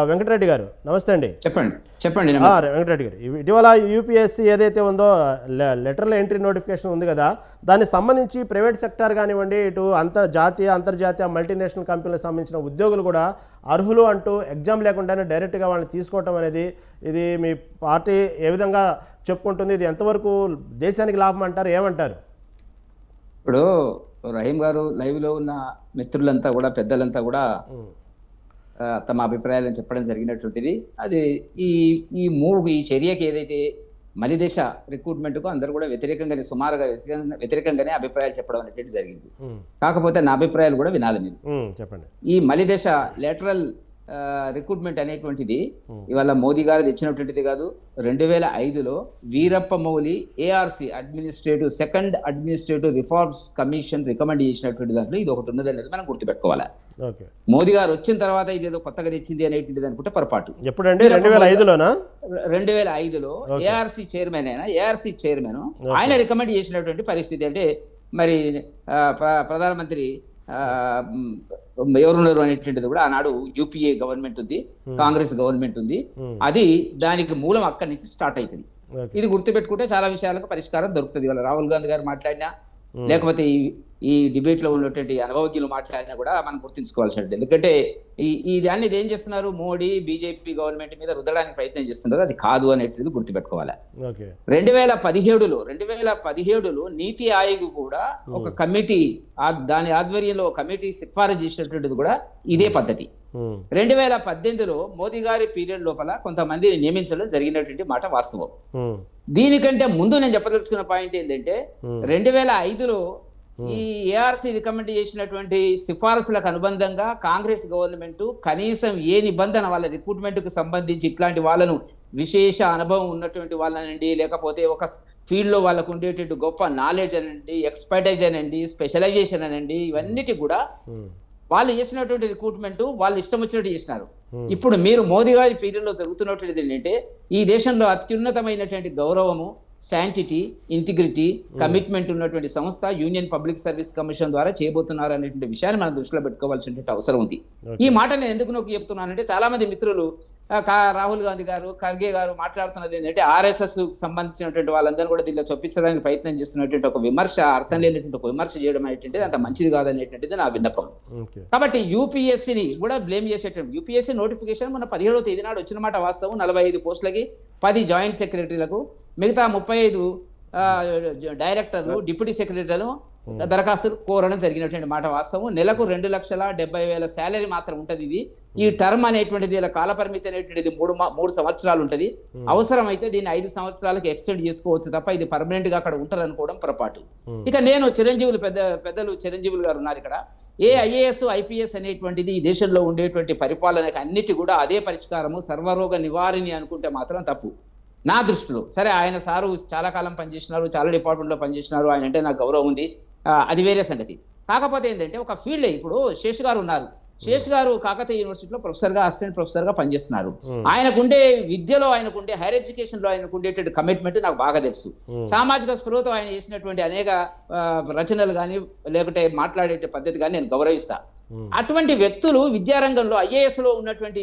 వెంకటరెడ్డి గారు నమస్తే అండి. చెప్పండి చెప్పండి. వెంకటరెడ్డి గారు ఇటీవల యూపీఎస్సీ ఏదైతే ఉందో లెటర్ల ఎంట్రీ నోటిఫికేషన్ ఉంది కదా దానికి సంబంధించి ప్రైవేట్ సెక్టార్ కానివ్వండి ఇటు అంతర్జాతీయ అంతర్జాతీయ మల్టీనేషనల్ కంపెనీలకు సంబంధించిన ఉద్యోగులు కూడా అర్హులు అంటూ ఎగ్జామ్ లేకుండానే డైరెక్ట్గా వాళ్ళని తీసుకోవటం అనేది ఇది మీ పార్టీ ఏ విధంగా చెప్పుకుంటుంది ఇది ఎంతవరకు దేశానికి లాభం అంటారు ఏమంటారు? ఇప్పుడు రహీం గారు లైవ్లో ఉన్న మిత్రులంతా కూడా పెద్దలంతా కూడా తమ అభిప్రాయాలను చెప్పడం జరిగినటువంటిది. అది ఈ ఈ మూవ్ ఈ చర్యకి ఏదైతే మలిదశ రిక్రూట్మెంట్కు అందరూ కూడా వ్యతిరేకంగానే సుమారుగా వ్యతిరేకంగా- వ్యతిరేకంగానే అభిప్రాయాలు చెప్పడం అనేటువంటి జరిగింది. కాకపోతే నా అభిప్రాయాలు కూడా వినాలి మీరు చెప్పండి. ఈ మలిదశ లేటరల్ రిక్రూట్మెంట్ అనేటువంటిది ఇవాళ మోదీ గారు తెచ్చినటువంటిది కాదు. రెండు వేల ఐదులో Veerappa Moily ARC administrative second administrative reforms commission recommend చేసినటువంటి దాంట్లో ఇది ఒకటి ఉన్నది అనేది మనం గుర్తుపెట్టుకోవాలి. మోదీ గారు వచ్చిన తర్వాత ఇది ఏదో కొత్తగా తెచ్చింది అనేటువంటిది అనుకుంటే పొరపాటు. ఎప్పుడండి? రెండు వేల ఐదులోనా? రెండు వేల ఐదులో ఏఆర్సి చైర్మన్ అయినా ఏఆర్సి చైర్మన్ ఆయన రికమెండ్ చేసినటువంటి పరిస్థితి అంటే మరి ప్రధానమంత్రి ఎవరున్నారు అనేటువంటిది కూడా ఆనాడు యూపీఏ గవర్నమెంట్ ఉంది కాంగ్రెస్ గవర్నమెంట్ ఉంది. అది దానికి మూలం అక్కడి నుంచి స్టార్ట్ అవుతుంది ఇది గుర్తుపెట్టుకుంటే చాలా విషయాలకు పరిష్కారం దొరుకుతుంది. ఇవాళ రాహుల్ గాంధీ గారు మాట్లాడినా లేకపోతే ఈ ఈ డిబేట్లో ఉన్నటువంటి అనుభవజ్ఞులు మాట్లాడినా కూడా మనం గుర్తుంచుకోవాల్సి ఎందుకంటే ఈ ఈ దాన్ని ఏం చేస్తున్నారు? మోడీ బీజేపీ గవర్నమెంట్ మీద రుద్దడానికి ప్రయత్నం చేస్తున్నారు. అది కాదు అనేటువంటిది గుర్తుపెట్టుకోవాలి? రెండు వేల పదిహేడులో రెండు వేల పదిహేడులో నీతి ఆయోగ్ కూడా ఒక కమిటీ దాని ఆధ్వర్యంలో కమిటీ సిఫారసు చేసినటువంటిది కూడా ఇదే పద్ధతి. రెండు వేల పద్దెనిమిదిలో మోదీ గారి పీరియడ్ లోపల కొంతమందిని నియమించడం జరిగినటువంటి మాట వాస్తవం. దీనికంటే ముందు నేను చెప్పదలుచుకున్న పాయింట్ ఏంటంటే. రెండు వేల ఐదులో ఈ ఏఆర్సీ రికమెండ్ చేసినటువంటి సిఫారసులకు అనుబంధంగా కాంగ్రెస్ గవర్నమెంట్ కనీసం ఏ నిబంధన వాళ్ళ రిక్రూట్మెంట్కు సంబంధించి ఇట్లాంటి వాళ్ళను విశేష అనుభవం ఉన్నటువంటి వాళ్ళనండి లేకపోతే ఒక ఫీల్డ్లో వాళ్ళకు ఉండేటువంటి గొప్ప నాలెడ్జ్ అనండి ఎక్స్పర్టైజ్ అనండి స్పెషలైజేషన్ అనండి ఇవన్నిటి కూడా వాళ్ళు చేసినటువంటి రిక్రూట్మెంట్ వాళ్ళు ఇష్టం వచ్చినట్టు చేసినారు. ఇప్పుడు మీరు మోదీ గారి పీరియడ్లో జరుగుతున్నటువంటిది ఏంటంటే ఈ దేశంలో అత్యున్నతమైనటువంటి గౌరవము శాంటిటీ ఇంటిగ్రిటీ కమిట్మెంట్ ఉన్నటువంటి సంస్థ యూనియన్ పబ్లిక్ సర్వీస్ కమిషన్ ద్వారా చేయబోతున్నారు అనేటువంటి విషయాన్ని మనం దృష్టిలో పెట్టుకోవాల్సినటువంటి అవసరం ఉంది. ఈ మాట నేను ఎందుకు నొక్కి చెప్తున్నానంటే చాలా మంది మిత్రులు రాహుల్ గాంధీ గారు ఖర్గే గారు మాట్లాడుతున్నది ఏంటంటే ఆర్ఎస్ఎస్ సంబంధించినటువంటి వాళ్ళందరూ కూడా దీనిలో చొప్పించడానికి ప్రయత్నం చేస్తున్నటువంటి ఒక విమర్శ అర్థం లేనటువంటి ఒక విమర్శ చేయడం అనేటువంటిది అంత మంచిది కాదనేటువంటిది నా విన్నపం. కాబట్టి యూపీఎస్సీని కూడా బ్లేమ్ చేసేటట్టు యూపీఎస్సీ నోటిఫికేషన్ మన పదిహేడవ తేదీ నాడు వచ్చిన మాట వాస్తవం నలభై ఐదు పోస్టులకి పది జాయింట్ సెక్రటరీలకు మిగతా ముప్పై ఐదు డైరెక్టర్లు డిప్యూటీ సెక్రటరీలు దరఖాస్తులు కోరడం జరిగినటువంటి మాట వాస్తవం. నెలకు రెండు లక్షల డెబ్బై వేల శాలరీ మాత్రం ఉంటుంది ఇది. ఈ టర్మ్ అనేటువంటిది ఇలా కాలపరిమితి అనేటువంటిది మూడు మూడు సంవత్సరాలు ఉంటుంది. అవసరం అయితే దీన్ని ఐదు సంవత్సరాలకు ఎక్స్టెండ్ చేసుకోవచ్చు తప్ప ఇది పర్మనెంట్గా అక్కడ ఉంటుంది అనుకోవడం పొరపాటు ఇక నేను చిరంజీవులు పెద్ద పెద్దలు చిరంజీవులు గారు ఉన్నారు ఇక్కడ. ఏ ఐఏఎస్ ఐపీఎస్ అనేటువంటిది ఈ దేశంలో ఉండేటువంటి పరిపాలనకి అన్నిటి కూడా అదే పరిష్కారము సర్వరోగ నివారిణి అనుకుంటే మాత్రం తప్పు. నా దృష్టిలో. సరే ఆయన సారు చాలా కాలం పనిచేసినారు చాలా డిపార్ట్మెంట్లో పనిచేసినారు ఆయన అంటే నాకు గౌరవం ఉంది. అది వేరే సంగతి. కాకపోతే ఏంటంటే ఒక ఫీల్డ్ ఇప్పుడు శేష్ గారు ఉన్నారు. శేష్ గారు కాకతీయ యూనివర్సిటీలో ప్రొఫెసర్గా అసిస్టెంట్ ప్రొఫెసర్గా పనిచేస్తున్నారు ఆయనకుండే విద్యలో ఆయనకుండే హైయర్ ఎడ్యుకేషన్లో ఆయనకు ఉండేటువంటి కమిట్మెంట్ నాకు బాగా తెలుసు. సామాజిక స్పృహతో ఆయన చేసినటువంటి అనేక రచనలు కానీ లేకుంటే మాట్లాడే పద్ధతి కానీ నేను గౌరవిస్తా. అటువంటి వ్యక్తులు విద్యారంగంలో ఐఏఎస్లో ఉన్నటువంటి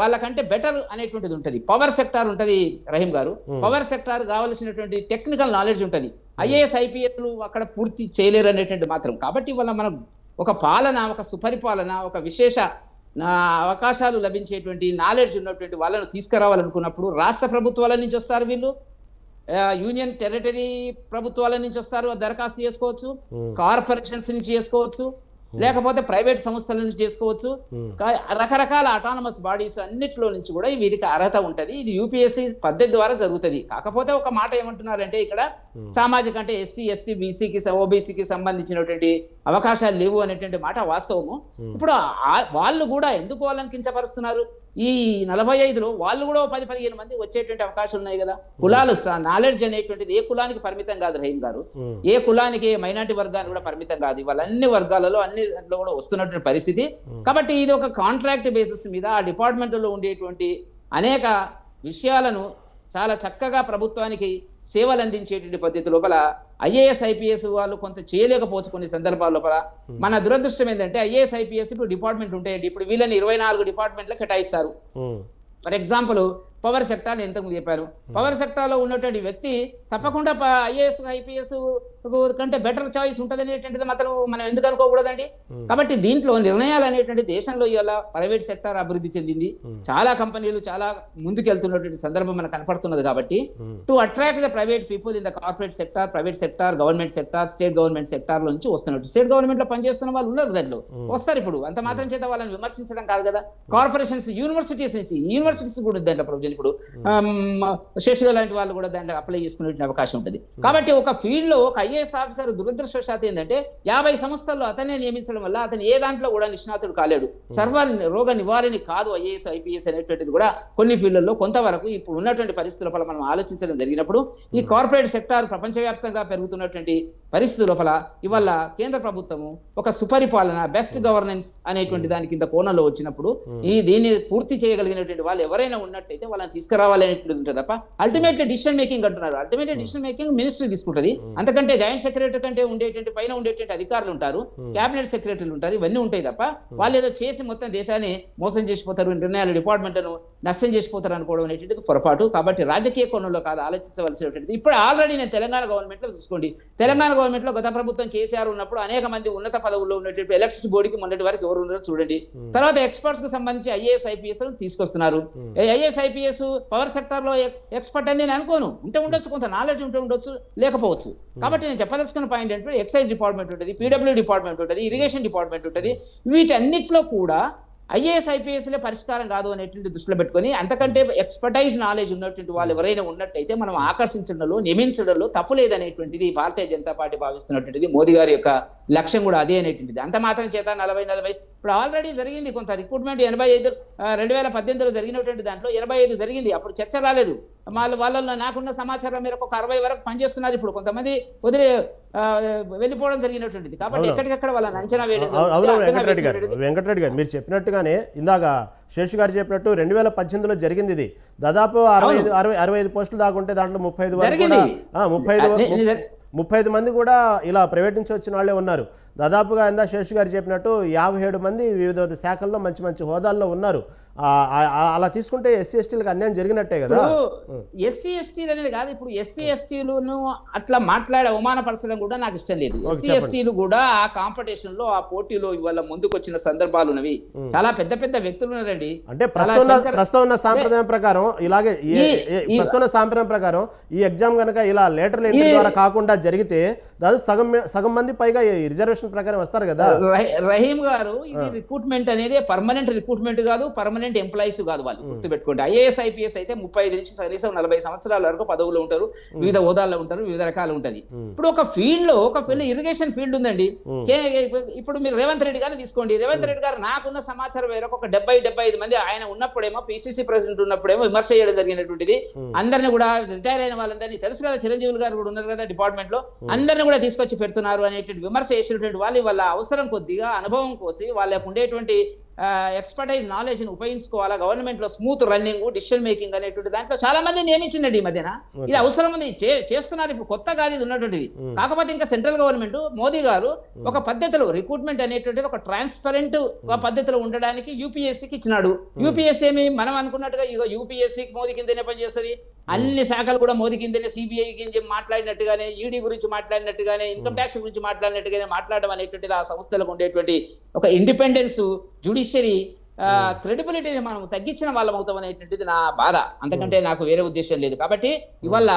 వాళ్ళకంటే బెటర్ అనేటువంటిది ఉంటుంది. పవర్ సెక్టార్ ఉంటది రహీం గారు. పవర్ సెక్టార్ కావాల్సినటువంటి టెక్నికల్ నాలెడ్జ్ ఉంటుంది. ఐఏఎస్ ఐపీఎస్లు అక్కడ పూర్తి చేయలేరు అనేటువంటి మాత్రం. కాబట్టి వల్ల మనం ఒక పాలన ఒక సుపరిపాలన ఒక విశేష అవకాశాలు లభించేటువంటి నాలెడ్జ్ ఉన్నటువంటి వాళ్ళను తీసుకురావాలనుకున్నప్పుడు రాష్ట్ర ప్రభుత్వాల నుంచి వస్తారు వీళ్ళు. యూనియన్ టెరిటరీ ప్రభుత్వాల నుంచి వస్తారు దరఖాస్తు చేసుకోవచ్చు. కార్పొరేషన్స్ నుంచి చేసుకోవచ్చు. లేకపోతే ప్రైవేట్ సంస్థల నుంచి చేసుకోవచ్చు. రకరకాల అటానమస్ బాడీస్ అన్నిటిలో నుంచి కూడా వీరికి అర్హత ఉంటది. ఇది యూపీఎస్సీ పద్ధతి ద్వారా జరుగుతుంది. కాకపోతే ఒక మాట ఏమంటున్నారంటే ఇక్కడ సామాజిక అంటే ఎస్సీ ఎస్టీ బీసీకి ఓబీసీకి సంబంధించినటువంటి అవకాశాలు లేవు అనేటువంటి మాట వాస్తవము. ఇప్పుడు వాళ్ళు కూడా ఎందుకు వాళ్ళని కించపరుస్తున్నారు ఈ నలభై ఐదులో వాళ్ళు కూడా పది పదిహేను మంది వచ్చేటువంటి అవకాశాలు ఉన్నాయి కదా. కులాలు నాలెడ్జ్ అనేటువంటిది ఏ కులానికి పరిమితం కాదు రహీం గారు. ఏ కులానికి మైనార్టీ వర్గానికి కూడా పరిమితం కాదు. ఇవాళ అన్ని వర్గాలలో అన్ని దాంట్లో కూడా వస్తున్నటువంటి పరిస్థితి. కాబట్టి ఇది ఒక కాంట్రాక్ట్ బేసిస్ మీద ఆ డిపార్ట్మెంట్లో ఉండేటువంటి అనేక విషయాలను చాలా చక్కగా ప్రభుత్వానికి సేవలు అందించేటువంటి పద్ధతి లోపల ఐఏఎస్ ఐపీఎస్ వాళ్ళు కొంత చేయలేకపోవచ్చు కొన్ని సందర్భాల లోపల మన దురదృష్టం ఏంటంటే ఐఏఎస్ ఐపీఎస్ ఇప్పుడు డిపార్ట్మెంట్ ఉంటాయండి. ఇప్పుడు వీళ్ళని ఇరవై నాలుగు డిపార్ట్మెంట్లు కేటాయిస్తారు. ఫర్ ఎగ్జాంపుల్ పవర్ సెక్టార్ ఎంతకు చెప్పారు? పవర్ సెక్టార్లో ఉన్నటువంటి వ్యక్తి తప్పకుండా ఐఏఎస్ ఐపీఎస్ కంటే బెటర్ చాయిస్ ఉంటుంది అనేటువంటిది మాత్రం మనం ఎందుకు అనుకోకూడదండి? కాబట్టి దీంట్లో నిర్ణయాలు అనేటువంటి దేశంలో ఇవాళ ప్రైవేట్ సెక్టార్ అభివృద్ధి చెందింది. చాలా కంపెనీలు చాలా ముందుకెళ్తున్నటువంటి సందర్భం మనకు కనపడుతున్నది కాబట్టి to attract the private people in the corporate sector private sector government sector state government sector నుంచి వస్తున్నట్టు. స్టేట్ గవర్నమెంట్లో పనిచేస్తున్న వాళ్ళు ఉన్నారు దాంట్లో. వస్తారు ఇప్పుడు. అంత మాత్రం చేత వాళ్ళని విమర్శించడం కాదు కదా. కార్పొరేషన్స్ యూనివర్సిటీస్ నుంచి యూనివర్సిటీస్ కూడా దాంట్లో ప్రొవిజన్ ఇప్పుడు శేషుగా లాంటి వాళ్ళు కూడా దాంట్లో అప్లై చేసుకునే అవకాశం ఉంటుంది. కాబట్టి ఒక ఫీల్డ్లో ఒక ఐఏఎస్ ఆఫీసర్ దురదృష్టవశాత్తు ఏంటంటే యాభై సంస్థల్లో అతనే నియమించడం వల్ల అతను ఏ దాంట్లో కూడా నిష్ణాతుడు కాలేడు. సర్వ రోగ నివారణ కాదు ఐఏఎస్ ఐపీఎస్ అనేటువంటిది కూడా కొన్ని ఫీల్డ్లలో కొంతవరకు ఇప్పుడు ఉన్నటువంటి పరిస్థితుల మనం ఆలోచించడం జరిగినప్పుడు ఈ కార్పొరేట్ సెక్టార్ ప్రపంచవ్యాప్తంగా పెరుగుతున్నటువంటి పరిస్థితి లోపల ఇవాళ కేంద్ర ప్రభుత్వము ఒక సుపరిపాలన బెస్ట్ గవర్నెన్స్ అనేటువంటి దాని కింద కోణంలో వచ్చినప్పుడు ఈ దీన్ని పూర్తి చేయగలిగినటువంటి వాళ్ళు ఎవరైనా ఉన్నట్టయితే వాళ్ళని తీసుకురావాలి అనేటువంటిది ఉంటుంది తప్ప అల్టిమేట్ డిసిషన్ మేకింగ్ అంటున్నారు. అల్టిమేట్ డిసిషన్ మేకింగ్ మినిస్ట్రీ తీసుకుంటది. అంతకంటే జాయింట్ సెక్రటరీ కంటే ఉండేటువంటి పైన ఉండేటువంటి అధికారులు ఉంటారు. కేబినెట్ సెక్రటరీలు ఉంటారు. ఇవన్నీ ఉంటాయి తప్ప వాళ్ళు ఏదో చేసి మొత్తం దేశాన్ని మోసం చేసిపోతారు. నిర్ణయాలు డిపార్ట్మెంట్ను నష్టం చేసిపోతారు అనుకోవడం అనేటువంటిది పొరపాటు. కాబట్టి రాజకీయ కోణంలో కాదు ఆలోచించవలసినటువంటిది. ఇప్పుడు ఆల్రెడీ నేను తెలంగాణ గవర్నమెంట్లో చూసుకోండి. తెలంగాణ గవర్నమెంట్లో గత ప్రభుత్వం కేసీఆర్ ఉన్నప్పుడు అనేక మంది ఉన్నత పదవుల్లో ఉన్నటువంటి ఎలక్ట్రిసిటీ బోర్డుకి మొన్నటి వరకు ఎవరు ఉన్నారో చూడండి. తర్వాత ఎక్స్పర్ట్స్కి సంబంధించి ఐఏఎస్ ఐపీఎస్ తీసుకొస్తున్నారు. ఐఏఎస్ ఐపీఎస్ పవర్ సెక్టర్లో ఎక్స్పర్ట్ అని నేను అనుకోను. ఉంటే ఉండొచ్చు కొంత నాలెడ్జ్ ఉంటే ఉండొచ్చు లేకపోవచ్చు. కాబట్టి నేను చెప్పదలుచుకున్న పాయింట్ ఏంటంటే ఎక్సైజ్ డిపార్ట్మెంట్ ఉంటుంది పీడబ్ల్యూ డిపార్ట్మెంట్ ఉంటుంది ఇరిగేషన్ డిపార్ట్మెంట్ ఉంటుంది. వీటన్నిటిలో కూడా ఐఏఎస్ ఐపీఎస్లే పరిష్కారం కాదు అనేటువంటి దృష్టిలో పెట్టుకొని అంతకంటే ఎక్స్పర్టైజ్ నాలెడ్జ్ ఉన్నటువంటి వాళ్ళు ఎవరైనా ఉన్నట్టయితే మనం ఆకర్షించడంలో నియమించడంలో తప్పు లేదనేటువంటిది భారతీయ జనతా పార్టీ భావిస్తున్నటువంటిది మోదీ గారి యొక్క లక్ష్యం కూడా అదే అనేటువంటిది. అంత మాత్రం చేత నలభై నలభై ఇప్పుడు ఆల్రెడీ జరిగింది కొంత రిక్రూట్మెంట్ ఎనభై ఐదు రెండు వేల పద్దెనిమిదిలో జరిగినటువంటి దాంట్లో ఎనభై ఐదు జరిగింది. అప్పుడు చర్చ రాలేదు. వాళ్ళ వాళ్ళలో నాకున్న సమాచారం మేరకు ఒక అరవై వరకు పనిచేస్తున్నారు ఇప్పుడు. కొంతమంది వదిలి వెళ్ళిపోవడం జరిగినటువంటిది. కాబట్టి. ఎక్కడికక్కడ వాళ్ళని అంచనా వేయడం వెంకటరెడ్డి గారు. వెంకటరెడ్డి గారు మీరు చెప్పినట్టుగానే ఇందాక శేషు గారు చెప్పినట్టు రెండు వేల పద్దెనిమిదిలో జరిగింది ఇది. దాదాపు అరవై ఐదు అరవై అరవై ఐదు పోస్టులు దాకుంటే దాంట్లో ముప్పై ఐదు ముప్పై ఐదు ముప్పై ఐదు మంది కూడా ఇలా ప్రైవేట్ నుంచి వచ్చిన వాళ్ళే ఉన్నారు. దాదాపుగా ఇందా శేషు గారు చెప్పినట్టు యాభై ఏడు మంది వివిధ శాఖల్లో మంచి మంచి హోదాల్లో ఉన్నారు. అలా తీసుకుంటే ఎస్సీ ఎస్టీలకు అన్యాయం జరిగినట్టే కదా? ఎస్సీ ఎస్టీలు అనేది కాదు ఇప్పుడు ఎస్సీ ఎస్టీలను అట్లా మాట్లాడే అవమానపరచడం కూడా నాకు ఇష్టం లేదు. ఎస్సీ. ఎస్టీలు కూడా ఆ కాంపిటీషన్లో ఆ పోటీలో ఇవాళ ముందుకు వచ్చిన సందర్భాలు ఉన్నవి. చాలా పెద్ద పెద్ద వ్యక్తులు ఉన్నారండి. అంటే ప్రస్తుతం ఉన్న- సాంప్రదాయం ప్రకారం ఇలాగే ప్రస్తుతం సాంప్రదాయం ప్రకారం ఈ ఎగ్జామ్ కనుక ఇలా లేటర్ ఎంట్రీ ద్వారా కాకుండా జరిగితే దాదాపు సగం సగం మంది పైగా రిజర్వేషన్ ప్రకారం వస్తారు కదా? రహీ- రహీం గారు ఇది రిక్రూట్మెంట్ అనేది పర్మనెంట్ రిక్రూట్మెంట్ కాదు పర్మనెంట్ ఎంప్లాయీస్ కాదు వాళ్ళు గుర్తుపెట్టుకోండి. ఐఏఎస్ ఐపీఎస్ అయితే ముప్పై ఐదు నుంచి కనీసం నలభై సంవత్సరాల వరకు పదవులు ఉంటారు వివిధ హోదాల్లో ఉంటారు వివిధ రకాలు ఉంటది. ఇప్పుడు ఒక ఫీల్డ్లో ఒక ఫీల్డ్ ఇరిగేషన్ ఫీల్డ్ ఉందండి. ఇప్పుడు మీరు రేవంత్ రెడ్డి గారిని తీసుకోండి. రేవంత్ రెడ్డి గారు నాకున్న సమాచారం మేరకు ఒక డెబ్బై డెబ్బై ఐదు మంది ఆయన ఉన్నప్పుడేమో పిసిసి ప్రెసిడెంట్ ఉన్నప్పుడేమో విమర్శ చేయడం జరిగినటువంటిది. అందరిని కూడా రిటైర్ అయిన వాళ్ళందరినీ తెలుసు కదా చిరంజీవులు గారు కూడా ఉన్నారు కదా డిపార్ట్మెంట్లో అందరిని కూడా తీసుకొచ్చి పెడుతున్నారు అనేటువంటి విమర్శ చేసినటువంటి వాళ్ళు వాళ్ళ అవసరం కొద్దిగా అనుభవం కోసి వాళ్ళకు ఉండేటువంటి ఎక్స్పర్టైజ్ నాలెడ్జ్ని ఉపయోగించుకోవాలా? గవర్నమెంట్లో స్మూత్ రన్నింగ్ డిసిషన్ మేకింగ్ అనేటువంటి దాంట్లో చాలా మంది నియమించండి ఈ మధ్యన. ఇది అవసరం ఉంది. చేస్తున్నారు. ఇప్పుడు కొత్త కాదు ఇది ఉన్నటువంటిది. కాకపోతే ఇంకా సెంట్రల్ గవర్నమెంట్ మోదీ గారు ఒక పద్ధతిలో రిక్రూట్మెంట్ అనేటువంటిది ఒక ట్రాన్స్పరెంట్ పద్ధతిలో ఉండడానికి యూపీఎస్సీకి ఇచ్చినాడు. యూపీఎస్సీ ఏమి? మనం అనుకున్నట్టుగా ఇగో యూపీఎస్సీ మోదీ కిందనే పనిచేస్తుంది అన్ని శాఖలు కూడా మోదీ కిందనే సిబిఐ కింద మాట్లాడినట్టుగానే ఈడీ గురించి మాట్లాడినట్టుగానే ఇన్కమ్ ట్యాక్స్ గురించి మాట్లాడినట్టుగానే మాట్లాడడం అనేటువంటిది ఆ సంస్థలకు ఉండేటువంటి ఒక ఇండిపెండెన్స్ జుడిషియరీ క్రెడిబిలిటీని మనం తగ్గించిన వాళ్ళం అవుతాం అనేటువంటిది నా బాధ. అంతకంటే నాకు వేరే ఉద్దేశం లేదు. కాబట్టి ఇవల్ల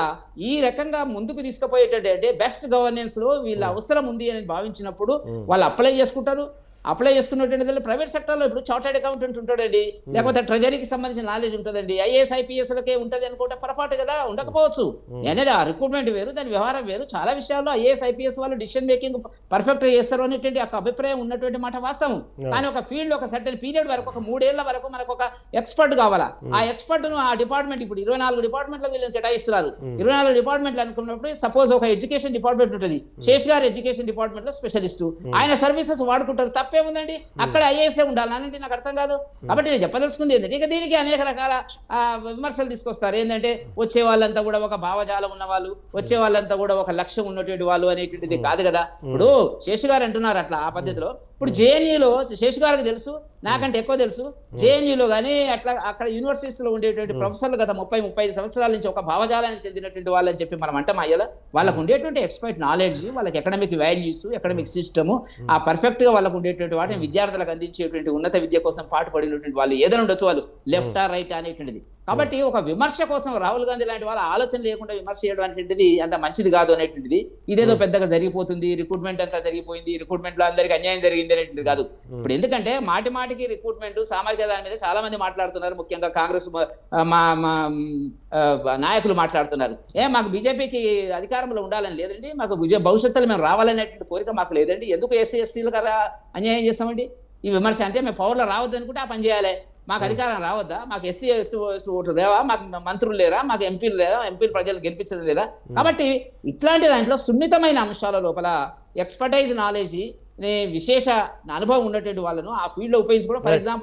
ఈ రకంగా ముందుకు తీసుకుపోయేటట్టు అంటే బెస్ట్ గవర్నెన్స్లో వీళ్ళ అవసరం ఉంది అని భావించినప్పుడు వాళ్ళు అప్లై చేసుకుంటారు. అప్లై చేసుకున్నటువంటి ప్రైవేట్ సెక్టర్లో ఇప్పుడు చార్టెడ్ అకౌంటెంట్ ఉంటాడండి. లేకపోతే ట్రెజరీకి సంబంధించిన నాలెడ్జ్ ఉంటుందండి. ఐఏఎస్ ఐపీఎస్ లకే ఉంటుంది అనుకుంటే పొరపాటు కదా ఉండకపోవచ్చు. అనేది ఆ రిక్రూట్మెంట్ వేరు దాని వ్యవహారం వేరు. చాలా విషయాల్లో ఐఏఎస్ ఐపీఎస్ వాళ్ళు డిసిషన్ మేకింగ్ పర్ఫెక్ట్ చేస్తారు అనేటువంటి ఒక అభిప్రాయం ఉన్నటువంటి మాట వాస్తవం. కానీ ఒక ఫీల్డ్ ఒక సర్టెన్ పీరియడ్ వరకు ఒక మూడేళ్ళ వరకు మనకు ఒక ఎక్స్పర్ట్ కావాలా? ఆ ఎక్స్పర్ట్ను ఆ డిపార్ట్మెంట్ ఇప్పుడు ఇరవై నాలుగు డిపార్ట్మెంట్లో వీళ్ళని కేటాయిస్తున్నారు. ఇరవై నాలుగు డిపార్ట్మెంట్లు అనుకున్నప్పుడు సపోజ్ ఒక ఎడ్యుకేషన్ డిపార్ట్మెంట్ ఉంటుంది. శేష్ గారు ఎడ్యుకేషన్ డిపార్ట్మెంట్లో స్పెషలిస్ట్ ఆయన సర్వీసెస్ వాడుకుంటారు తప్ప తప్పే ఉందండి అక్కడ ఐఏఎస్ ఉండాలి. అంటే నాకు అర్థం కాదు. కాబట్టి నేను చెప్పదలుచుకుంది ఏంటంటే ఇక దీనికి అనేక రకాల విమర్శలు తీసుకొస్తారు. ఏంటంటే వచ్చే వాళ్ళంతా కూడా ఒక భావజాలం ఉన్న వాళ్ళు వచ్చే వాళ్ళంతా కూడా ఒక లక్ష్యం ఉన్నటువంటి వాళ్ళు అనేటువంటిది కాదు కదా. ఇప్పుడు శేషు గారు అంటున్నారు అట్లా ఆ పద్ధతిలో. ఇప్పుడు జేఎన్యూలో శేషు గారికి తెలుసు నాకంటే ఎక్కువ తెలుసు. జేఎన్యూలో కానీ అట్లా అక్కడ యూనివర్సిటీస్లో ఉండేటువంటి ప్రొఫెసర్లు గత ముప్పై ముప్పై ఐదు సంవత్సరాల నుంచి ఒక భావజాలానికి చెందినటువంటి వాళ్ళని చెప్పి మనం అంటాం అయ్యాల. వాళ్ళకు ఉండేటువంటి ఎక్స్పర్ట్ నాలెడ్జ్ వాళ్ళకి ఎకడమిక్ వాల్యూస్ ఎకడమిక్ సిస్టమ్ ఆ పర్ఫెక్ట్గా వాళ్ళకు ఉండేటువంటి వాటిని విద్యార్థులకు అందించేటువంటి ఉన్నత విద్య కోసం పాటుపడినటువంటి వాళ్ళు ఏదైనా ఉండొచ్చు వాళ్ళు. లెఫ్ట్ ఆ రైట్ అనేటువంటిది. కాబట్టి ఒక విమర్శ కోసం రాహుల్ గాంధీ లాంటి వాళ్ళ ఆలోచన లేకుండా విమర్శ చేయడం అనేటువంటిది అంత మంచిది కాదు అనేటువంటిది. ఇదేదో పెద్దగా జరిగిపోతుంది రిక్రూట్మెంట్ అంతా జరిగిపోయింది రిక్రూట్మెంట్లో అందరికి అన్యాయం జరిగింది అనేటువంటిది కాదు. ఇప్పుడు ఎందుకంటే మాటి మాటికి రిక్రూట్మెంట్ సామాజిక దాని మీద చాలా మంది మాట్లాడుతున్నారు. ముఖ్యంగా కాంగ్రెస్ మ- నాయకులు మాట్లాడుతున్నారు. ఏ మాకు బీజేపీకి అధికారంలో ఉండాలని లేదండి. మాకు భవిష్యత్తులో మేము రావాలనేటువంటి కోరిక మాకు లేదండి. ఎందుకు ఎస్సీ ఎస్టీలకు అలా అన్యాయం చేస్తామండి? ఈ విమర్శ అంటే మేము పవర్లో రావద్దు అనుకుంటే ఆ పని చేయాలి. మాకు అధికారం రావద్దా? మాకు ఎస్సీ ఎస్సీ ఓట్లు లేవా? మాకు మంత్రులు లేరా? మాకు ఎంపీలు లేదా ఎంపీలు ప్రజలు గెలిపించడం లేదా? కాబట్టి ఇట్లాంటి దాంట్లో సున్నితమైన అంశాల లోపల ఎక్స్పర్టైజ్ నాలెడ్జ్ విశేష అనుభవం ఉన్నటువంటి వాళ్ళను ఆ ఫీల్డ్లో ఉపయోగించుకోవడం ఫర్ ఎగ్జాంపుల్